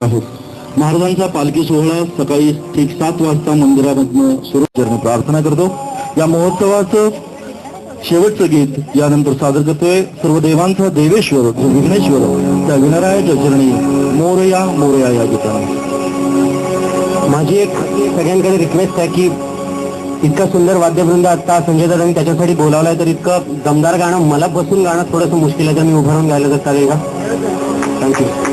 आहोत. महाराजांचा पालखी सोहळा सकाळी ठीक सात वाजता मंदिरामधनं सुरू करणं प्रार्थना करतो. या महोत्सवाचं शेवटचं गीत यानंतर सादर करतोय सर्व देवांचा देवेश्वर जो विघ्नेश्वर त्या विनारायाच्या चरणी मोरया मोरया या गीताने. माझी एक सगळ्यांकडे रिक्वेस्ट आहे की इतका सुंदर वाद्यवृंद आता संजय दादांनी त्याच्यासाठी बोलावलाय तर इतकं दमदार गाणं मला बसून गाणं थोडंसं मुश्किल आहे तर मी उभं राहून गायलं तर चालेल का? थँक्यू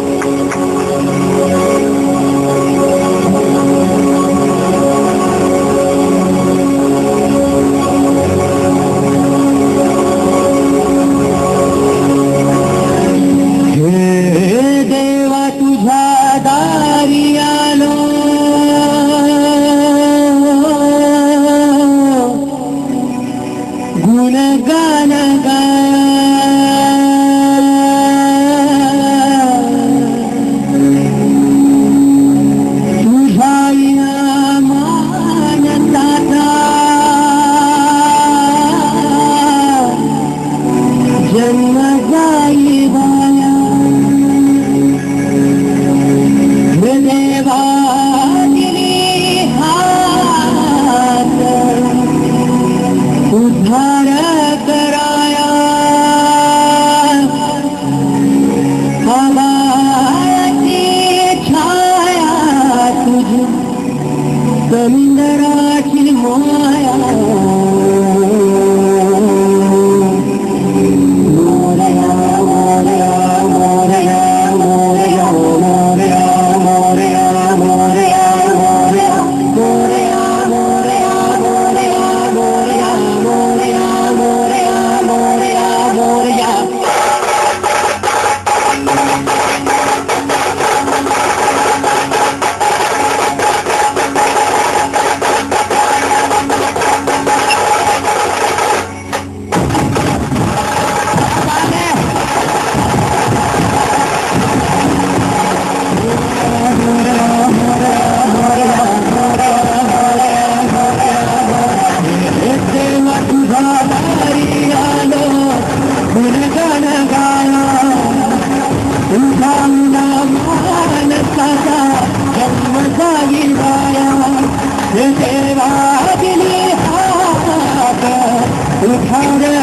زمین را که ما I'm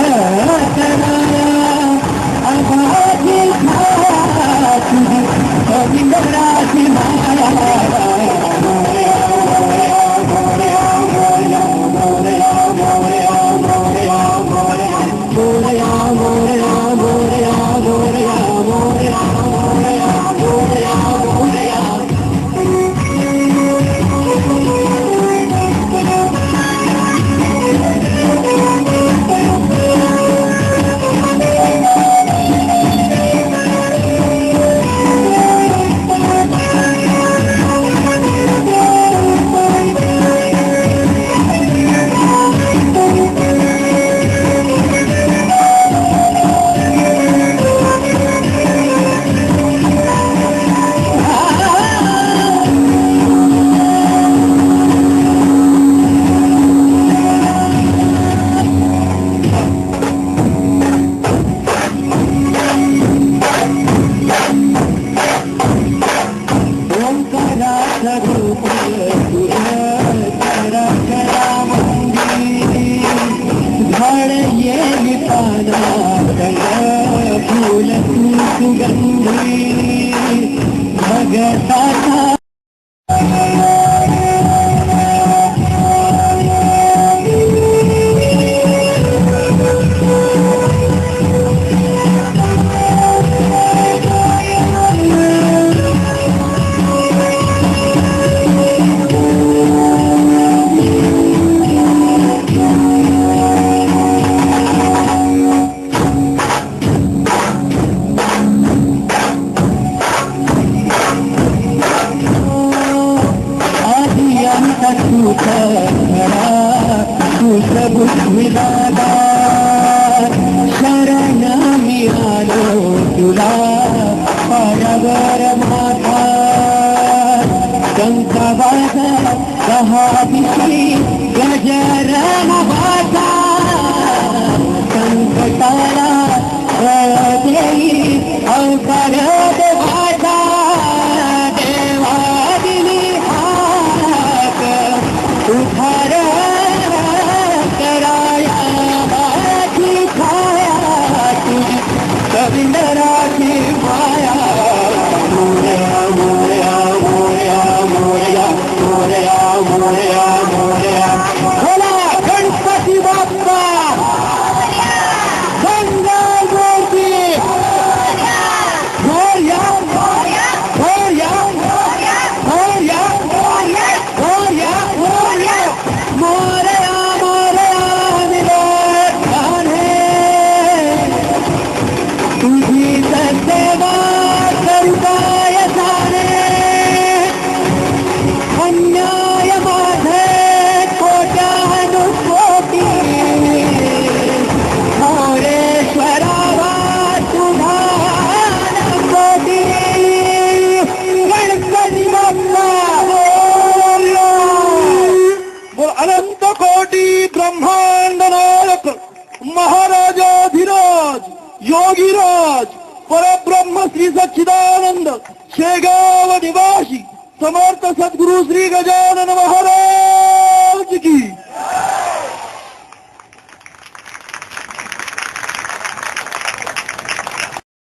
दादा शरणामि आलो माता शङ्कवाद सहाभिः योगीराज परब्रह्म श्री सच्चिदानंद शेगाव